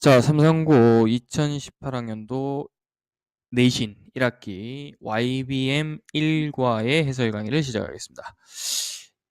자, 삼성고 2018학년도 내신 1학기 YBM 1과의 해설 강의를 시작하겠습니다.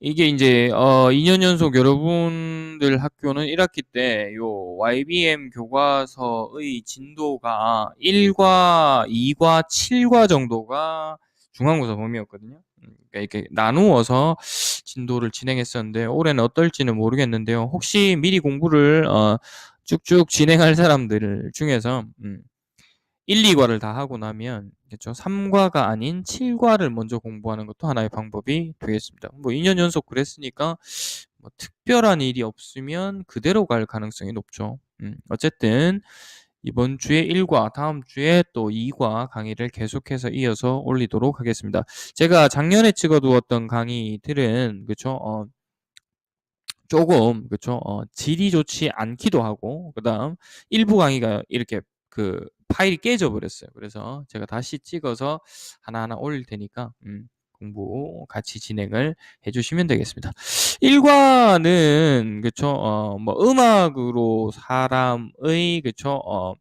이게 이제 어 2년 연속 여러분들 학교는 1학기 때 요 YBM 교과서의 진도가 1과, 2과, 7과 정도가 중간고사 범위였거든요. 음, 그러니까 이렇게 나누어서 진도를 진행했었는데 올해는 어떨지는 모르겠는데요. 혹시 미리 공부를 어 쭉쭉 진행할 사람들 중에서 음, 1, 2과를 다 하고 나면 그죠 3과가 아닌 7과를 먼저 공부하는 것도 하나의 방법이 되겠습니다. 뭐 2년 연속 그랬으니까 뭐 특별한 일이 없으면 그대로 갈 가능성이 높죠. 음, 어쨌든 이번 주에 1과, 다음 주에 또 2과 강의를 계속해서 이어서 올리도록 하겠습니다. 제가 작년에 찍어두었던 강의들은 그쵸 어, 조금 그쵸 어, 질이 좋지 않기도 하고 그다음 일부 강의가 이렇게 그 파일이 깨져 버렸어요. 그래서 제가 다시 찍어서 하나하나 올릴 테니까 음, 공부 같이 진행을 해주시면 되겠습니다. 1과는 그쵸 어, 뭐 음악으로 사람의 어,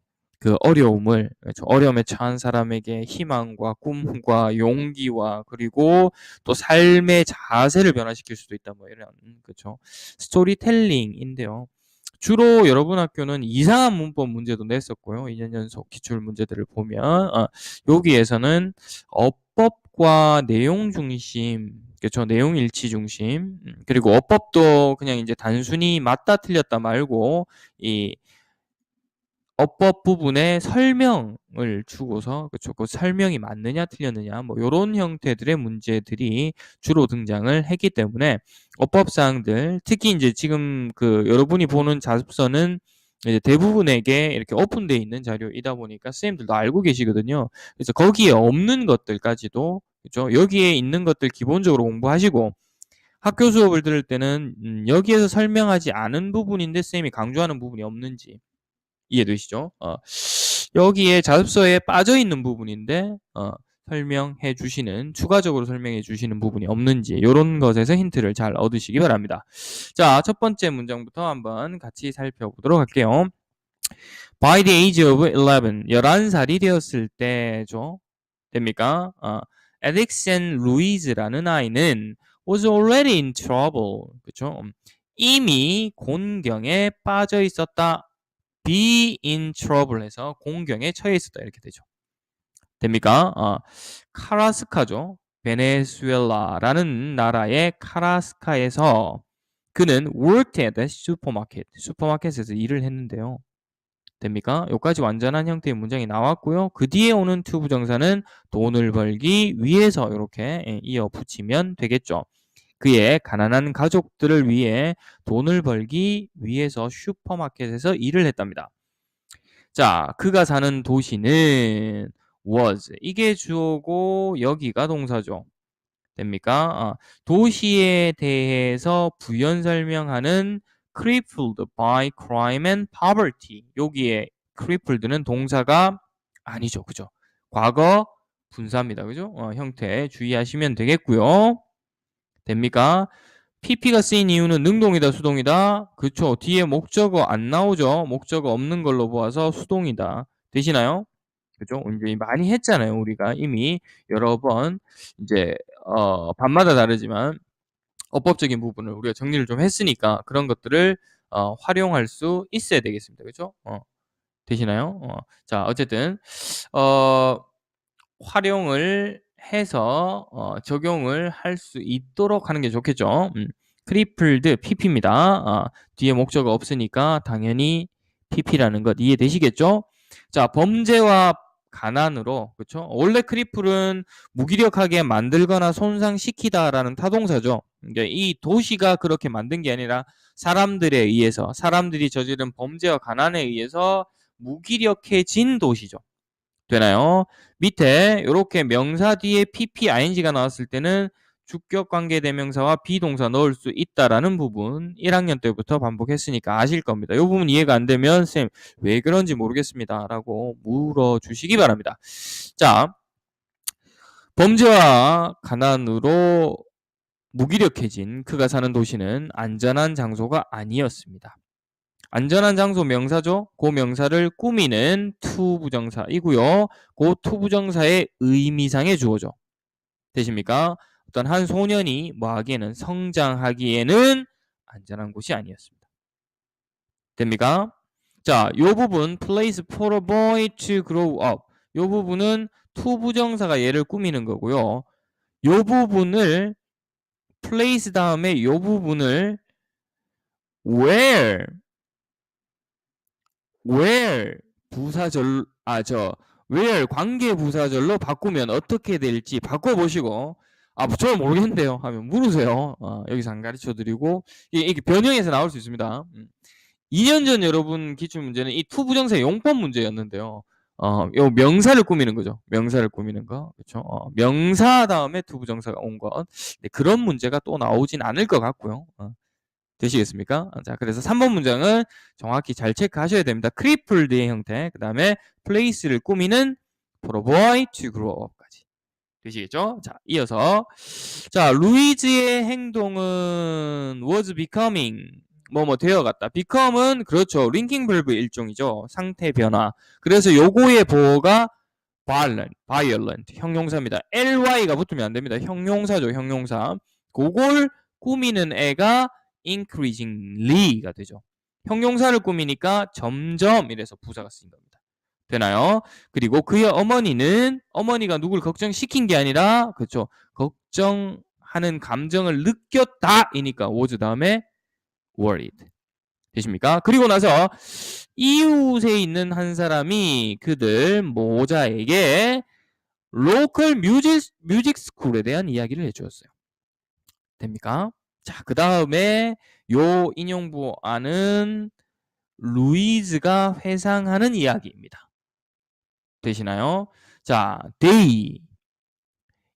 그 어려움을 그렇죠. 어려움에 처한 사람에게 희망과 꿈과 용기와 그리고 또 삶의 자세를 변화시킬 수도 있다 뭐 이런 그렇죠 스토리텔링인데요. 주로 여러분 학교는 이상한 문법 문제도 냈었고요. 2년 연속 기출 문제들을 보면 어, 여기에서는 어법과 내용 중심 그렇죠. 내용 일치 중심 음, 그리고 어법도 그냥 이제 단순히 맞다 틀렸다 말고 이 어법 부분에 설명을 주고서 그쵸. 그 설명이 맞느냐 틀렸느냐 뭐 요런 형태들의 문제들이 주로 등장을 했기 때문에 어법 사항들 특히 이제 지금 그 여러분이 보는 자습서는 이제 대부분에게 이렇게 오픈되어 있는 자료이다 보니까 선생님들도 알고 계시거든요. 그래서 거기에 없는 것들까지도 그죠. 여기에 있는 것들 기본적으로 공부하시고 학교 수업을 들을 때는 음 여기에서 설명하지 않은 부분인데 선생님이 강조하는 부분이 없는지 이해되시죠? 어, 여기에 자습서에 빠져 있는 부분인데 어, 설명해 주시는 추가적으로 설명해 주시는 부분이 없는지 이런 것에서 힌트를 잘 얻으시기 바랍니다. 자, 첫 번째 문장부터 한번 같이 살펴보도록 할게요. By the age of 11, 11살이 되었을 때죠. 됩니까? 어, Alexand Louise라는 아이는 was already in trouble. 그렇죠? 이미 곤경에 빠져 있었다. Be in trouble 해서 공경에 처해 있었다 이렇게 되죠. 됩니까? 어, 카라스카죠. 베네수엘라라는 나라의 카라스카에서 그는 worked at a supermarket, 슈퍼마켓에서 일을 했는데요. 됩니까? 여기까지 완전한 형태의 문장이 나왔고요. 그 뒤에 오는 투 부정사는 돈을 벌기 위해서 이렇게 예, 이어 붙이면 되겠죠. 그의 가난한 가족들을 위해 돈을 벌기 위해서 슈퍼마켓에서 일을 했답니다. 자, 그가 사는 도시는 was 이게 주어고 여기가 동사죠. 됩니까? 아, 도시에 대해서 부연 설명하는 crippled by crime and poverty. 여기에 crippled는 동사가 아니죠. 그죠? 과거 분사입니다. 그죠? 어, 형태 주의하시면 되겠고요. 됩니까? PP가 쓰인 이유는 능동이다, 수동이다? 그쵸. 뒤에 목적어 안 나오죠. 목적어 없는 걸로 보아서 수동이다. 되시나요? 그죠? 이제 많이 했잖아요. 우리가 이미 여러 번 이제 어, 밤마다 다르지만 어법적인 부분을 우리가 정리를 좀 했으니까 그런 것들을 어, 활용할 수 있어야 되겠습니다. 그죠? 어, 되시나요? 어, 자, 어쨌든 어, 활용을 해서 어, 적용을 할 수 있도록 하는 게 좋겠죠. 음, 크리플드 PP입니다. 어, 뒤에 목적어 없으니까 당연히 PP라는 것 이해되시겠죠? 자, 범죄와 가난으로 그렇죠? 원래 크리플은 무기력하게 만들거나 손상시키다라는 타동사죠. 그러니까 이 도시가 그렇게 만든 게 아니라 사람들에 의해서 사람들이 저지른 범죄와 가난에 의해서 무기력해진 도시죠. 되나요? 밑에 이렇게 명사 뒤에 pp, ing가 나왔을 때는 주격 관계 대명사와 비동사 넣을 수 있다라는 부분 1학년 때부터 반복했으니까 아실 겁니다. 이 부분 이해가 안 되면 쌤 왜 그런지 모르겠습니다. 라고 물어주시기 바랍니다. 자, 범죄와 가난으로 무기력해진 그가 사는 도시는 안전한 장소가 아니었습니다. 안전한 장소 명사죠. 그 명사를 꾸미는 to 부정사이고요. 그 to 부정사의 의미상의 주어죠. 되십니까? 어떤 한 소년이 뭐 하기에는 성장하기에는 안전한 곳이 아니었습니다. 됩니까? 자, 요 부분 place for a boy to grow up. 요 부분은 to 부정사가 얘를 꾸미는 거고요. 요 부분을 place 다음에 요 부분을 where where 부사절 아저 where 관계 부사절로 바꾸면 어떻게 될지 바꿔 보시고 아, 뭐 모르겠는데요. 하면 물으세요. 어, 여기서 안 가르쳐 드리고 이게, 변형해서 나올 수 있습니다. 음. 2년 전 여러분 기출 문제는 이 투부정사 용법 문제였는데요. 어, 요 명사를 꾸미는 거죠. 명사를 꾸미는 거. 그렇죠? 어, 명사 다음에 투부정사가 온 것. 네, 그런 문제가 또 나오진 않을 것 같고요. 어, 되시겠습니까? 어, 자, 그래서 3번 문장은 정확히 잘 체크하셔야 됩니다. 크리플드의 형태, 그 다음에 place를 꾸미는 boy to grow up까지. 되시겠죠? 자, 이어서 자, 루이즈의 행동은 was becoming 뭐뭐 되어갔다. become은 그렇죠. 링킹 벌브 일종이죠. 상태 변화. 그래서 요거의 보호가 violent, violent 형용사입니다. ly가 붙으면 안 됩니다. 형용사죠, 형용사. 그걸 꾸미는 애가 increasingly가 되죠. 형용사를 꾸미니까 점점 이래서 부사가 쓰인 겁니다. 되나요? 그리고 그의 어머니는 어머니가 누굴 걱정시킨 게 아니라 그렇죠. 걱정하는 감정을 느꼈다 이니까 was 다음에 worried. 되십니까? 그리고 나서 이웃에 있는 한 사람이 그들 모자에게 로컬 뮤직 뮤직 스쿨에 대한 이야기를 해주었어요. 됩니까? 자, 그 다음에 요 인용부 안은 루이즈가 회상하는 이야기입니다. 되시나요? 자, 데이.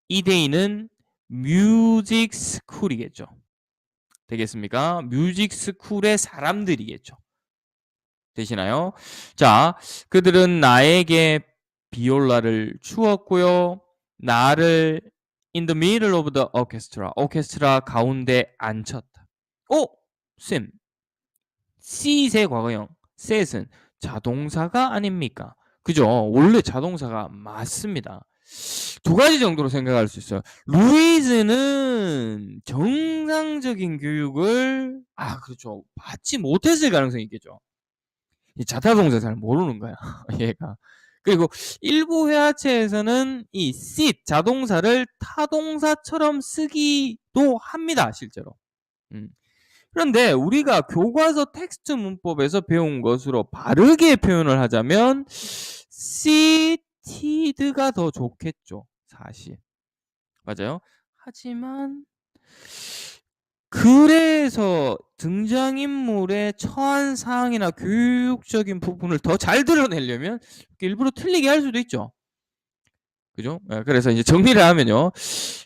이 데이는 뮤직 스쿨이겠죠. 되겠습니까? 뮤직 스쿨의 사람들이겠죠. 되시나요? 자, 그들은 나에게 비올라를 주었고요. 나를 in the middle of the orchestra, 오케스트라 가운데 앉혔다. 오, 쌤. C의 과거형, set은 자동사가 아닙니까? 그죠? 원래 자동사가 맞습니다. 두 가지 정도로 생각할 수 있어요. 루이즈는 정상적인 교육을 아 그렇죠 받지 못했을 가능성이 있겠죠. 이 자타동사 잘 모르는 거야 얘가. 그리고 일부 회화체에서는 이 sit 자동사를 타동사처럼 쓰기도 합니다 실제로. 음. 그런데 우리가 교과서 텍스트 문법에서 배운 것으로 바르게 표현을 하자면 cited가 더 좋겠죠. 사실. 맞아요. 하지만 그래서 등장인물의 처한 사항이나 교육적인 부분을 더 잘 드러내려면 일부러 틀리게 할 수도 있죠. 그죠? 예, 그래서 이제 정리를 하면요.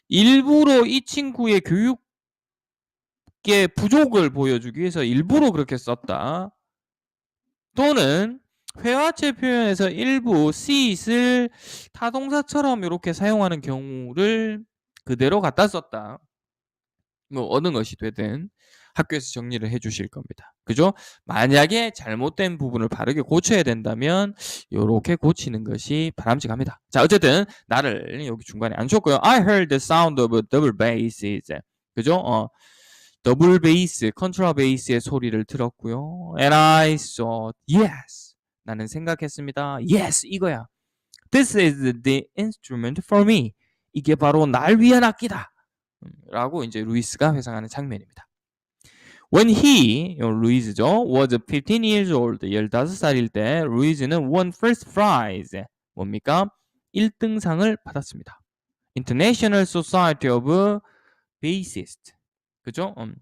일부러 이 친구의 교육의 부족을 보여주기 위해서 일부러 그렇게 썼다. 또는 회화체 표현에서 일부 sit을 타동사처럼 이렇게 사용하는 경우를 그대로 갖다 썼다. 뭐 어느 것이 되든 학교에서 정리를 해 주실 겁니다. 그죠? 만약에 잘못된 부분을 바르게 고쳐야 된다면 이렇게 고치는 것이 바람직합니다. 자, 어쨌든 나를 여기 중간에 안 줬고요. I heard the sound of double basses. 그죠? 어. 더블 베이스, 컨트라 베이스의 소리를 들었고요. And I thought, yes. 나는 생각했습니다. Yes, 이거야. This is the instrument for me. 이게 바로 날 위한 악기다. 라고 이제 루이스가 회상하는 장면입니다. When he, 루이즈죠, was 15 years old, 15살일 때 루이즈는 won first prize, 뭡니까? 1등상을 받았습니다. International Society of Bassists, 그죠? 음.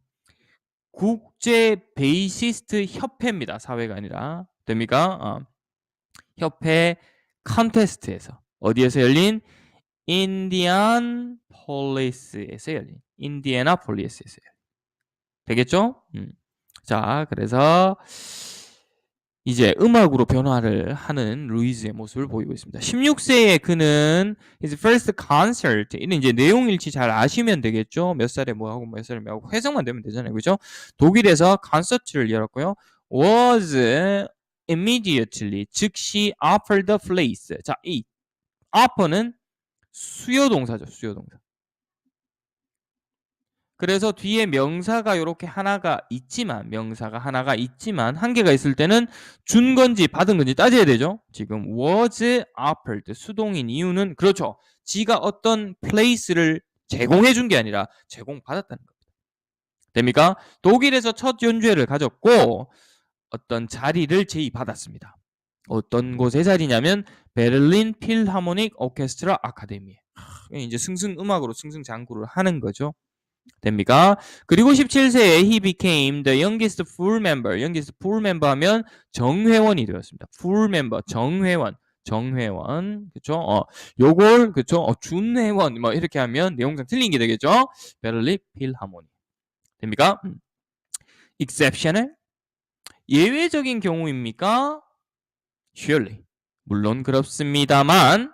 국제 베이시스트 협회입니다. 사회가 아니라 됩니까? 어. 협회 컨테스트에서 어디에서 열린 인디안 폴리스에서 열린 인디애나 폴리스에서 열린 되겠죠? 음. 자, 그래서 이제 음악으로 변화를 하는 루이즈의 모습을 보이고 있습니다. 16세에 그는 his first concert 이는 이제 내용 일치 잘 아시면 되겠죠. 몇 살에 뭐 하고 몇 살에 뭐 하고 해석만 되면 되잖아요. 그죠? 독일에서 콘서트를 열었고요. was immediately 즉시 offered the place. 자, 이 offer는 수요 동사죠. 수요 동사. 그래서 뒤에 명사가 이렇게 하나가 있지만 명사가 하나가 있지만 한 개가 있을 때는 준 건지 받은 건지 따져야 되죠. 지금 was offered 수동인 이유는 그렇죠. 지가 어떤 place를 제공해 준 게 아니라 제공 받았다는 겁니다. 됩니까? 독일에서 첫 연주회를 가졌고 어떤 자리를 제의받았습니다. 어떤 곳의 자리냐면 베를린 필하모닉 오케스트라 아카데미. 이제 승승 음악으로 승승장구를 하는 거죠. 됩니까? 그리고 17세에 he became the youngest full member. youngest full member 하면 정회원이 되었습니다. full member 정회원. 정회원. 그쵸? 어, 요걸, 그쵸? 어, 준회원. 뭐, 이렇게 하면 내용상 틀린 게 되겠죠? 베를린 필하모니. 됩니까? 음. exceptional. 예외적인 경우입니까? Surely. 물론 그렇습니다만,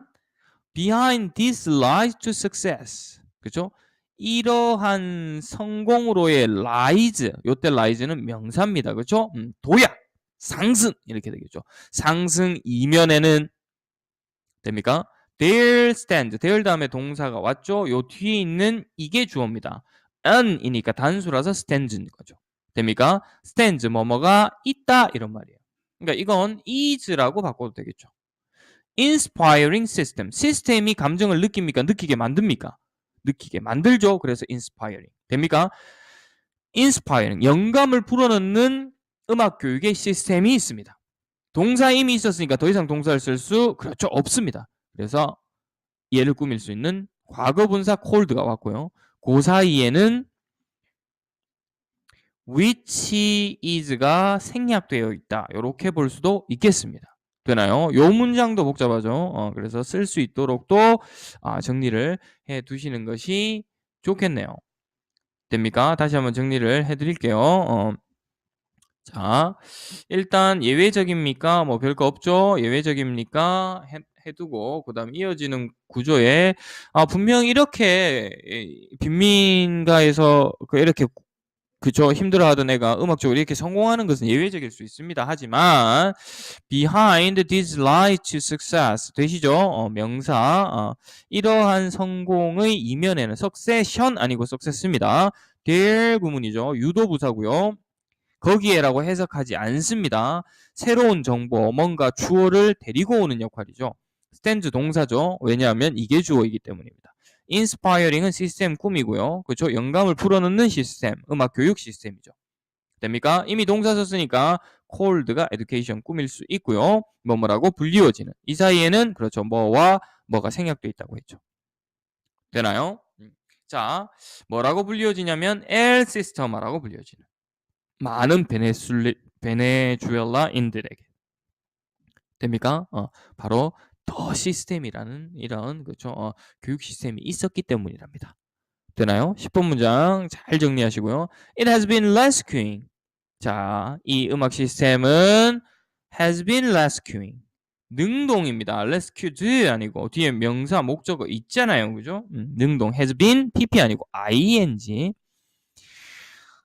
behind this lies to success. 그쵸? 이러한 성공으로의 라이즈, 요때 라이즈는 명사입니다. 그렇죠? 음, 도약, 상승 이렇게 되겠죠. 상승 이면에는 됩니까? there stand, there 다음에 동사가 왔죠. 요 뒤에 있는 이게 주어입니다. an이니까 단수라서 stand인 거죠. 됩니까? stands 뭐뭐가 있다 이런 말이에요. 그러니까 이건 is라고 바꿔도 되겠죠. inspiring system, 시스템이 감정을 느낍니까? 느끼게 만듭니까? 느끼게 만들죠. 그래서 inspiring. 됩니까? inspiring. 영감을 불어넣는 음악 교육의 시스템이 있습니다. 동사 이미 있었으니까 더 이상 동사를 쓸 수 그렇죠 없습니다. 그래서 얘를 꾸밀 수 있는 과거 분사 cold가 왔고요. 그 사이에는 which is가 생략되어 있다. 이렇게 볼 수도 있겠습니다. 되나요? 요 문장도 복잡하죠. 어, 그래서 쓸 수 있도록 또 아, 정리를 해 두시는 것이 좋겠네요. 됩니까? 다시 한번 정리를 해 드릴게요. 어, 자, 일단 예외적입니까? 뭐 별거 없죠? 예외적입니까? 해, 해두고 그 다음 이어지는 구조에 아, 분명 이렇게 빈민가에서 그 이렇게 그쵸 힘들어하던 애가 음악적으로 이렇게 성공하는 것은 예외적일 수 있습니다. 하지만 behind this lies success 되시죠? 어, 명사 어, 이러한 성공의 이면에는 succession 아니고 success입니다. there 구문이죠. 유도부사고요. 거기에라고 해석하지 않습니다. 새로운 정보, 뭔가 주어를 데리고 오는 역할이죠. stands 동사죠. 왜냐하면 이게 주어이기 때문입니다. 인스파이어링은 시스템 꿈이고요. 그렇죠? 영감을 불어넣는 시스템, 음악 교육 시스템이죠. 됩니까? 이미 동사 썼으니까 cold가 education 꿈일 수 있고요. 뭐 뭐라고 불리워지는. 이 사이에는 그렇죠. 뭐와 뭐가 생략되어 있다고 했죠. 되나요? 음. 자, 뭐라고 불리워지냐면 L 시스템이라고 불리워지는. 많은 베네수엘라인들에게. 됩니까? 어, 바로 더 시스템이라는 이런 그렇죠? 어, 교육 시스템이 있었기 때문이랍니다. 되나요? 10번 문장 잘 정리하시고요. It has been rescuing. 자, 이 음악 시스템은 has been rescuing. 능동입니다. rescued 아니고 뒤에 명사 목적어 있잖아요. 그죠? 음, 능동 has been pp 아니고 ing.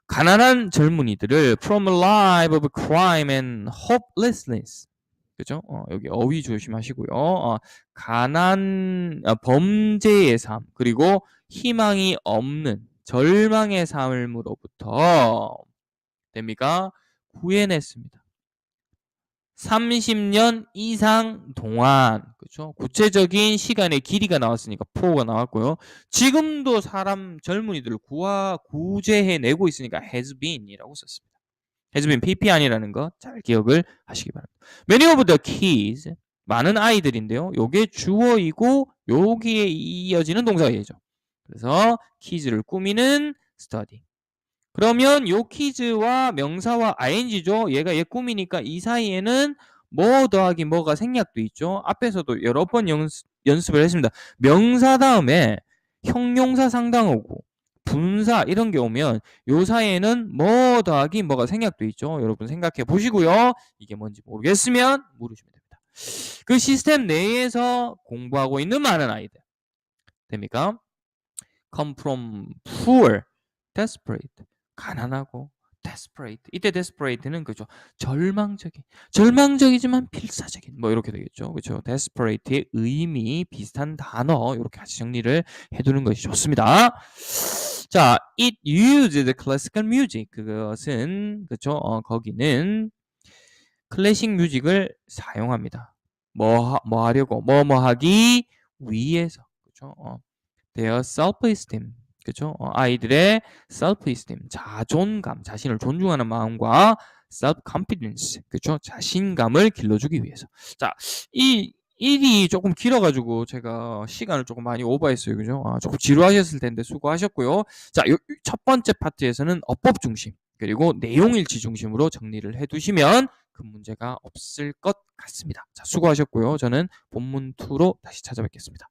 가난한 젊은이들을 from a life of crime and hopelessness 그죠? 어, 여기 어휘 조심하시고요. 어, 가난 어, 범죄의 삶 그리고 희망이 없는 절망의 삶으로부터 됩니까? 구해냈습니다. 30년 이상 동안 그렇죠? 구체적인 시간의 길이가 나왔으니까 포가 나왔고요. 지금도 사람 젊은이들을 구하 구제해 내고 있으니까 has been이라고 썼습니다. Has been pp안이라는 거 잘 기억을 하시기 바랍니다. Many of the kids 많은 아이들인데요. 요게 주어이고 여기에 이어지는 동사가 얘죠. 그래서 kids를 꾸미는 study. 그러면 요 키즈와 명사와 ing죠. 얘가 얘 꾸미니까 이 사이에는 뭐 더하기 뭐가 생략도 있죠. 앞에서도 여러 번 연습, 연습을 했습니다. 명사 다음에 형용사 상당어고 분사 이런 게 오면 요 사이에는 뭐 더하기 뭐가 생략돼 있죠. 여러분 생각해 보시고요. 이게 뭔지 모르겠으면 물으시면 됩니다. 그 시스템 내에서 공부하고 있는 많은 아이들 됩니까? come from poor, desperate 가난하고 desperate. 이때 desperate는 그죠. 절망적인, 절망적이지만 필사적인 뭐 이렇게 되겠죠. 그죠. desperate의 의미 비슷한 단어 이렇게 같이 정리를 해두는 것이 좋습니다. 자, it used classical music. 그것은 그죠. 어, 거기는 클래식 뮤직을 사용합니다. 뭐, 하- 뭐 하려고 뭐 뭐 하기 위해서 그죠? 어, their self-esteem 그죠? 어, 아이들의 self-esteem 자존감 자신을 존중하는 마음과 self-confidence 그죠? 자신감을 길러주기 위해서 자 이 일이 조금 길어가지고 제가 시간을 조금 많이 오버했어요 그죠? 아, 조금 지루하셨을 텐데 수고하셨고요 자첫 번째 파트에서는 어법 중심 그리고 내용 일치 중심으로 정리를 해두시면 그 문제가 없을 것 같습니다. 자, 수고하셨고요. 저는 본문 2로 다시 찾아뵙겠습니다.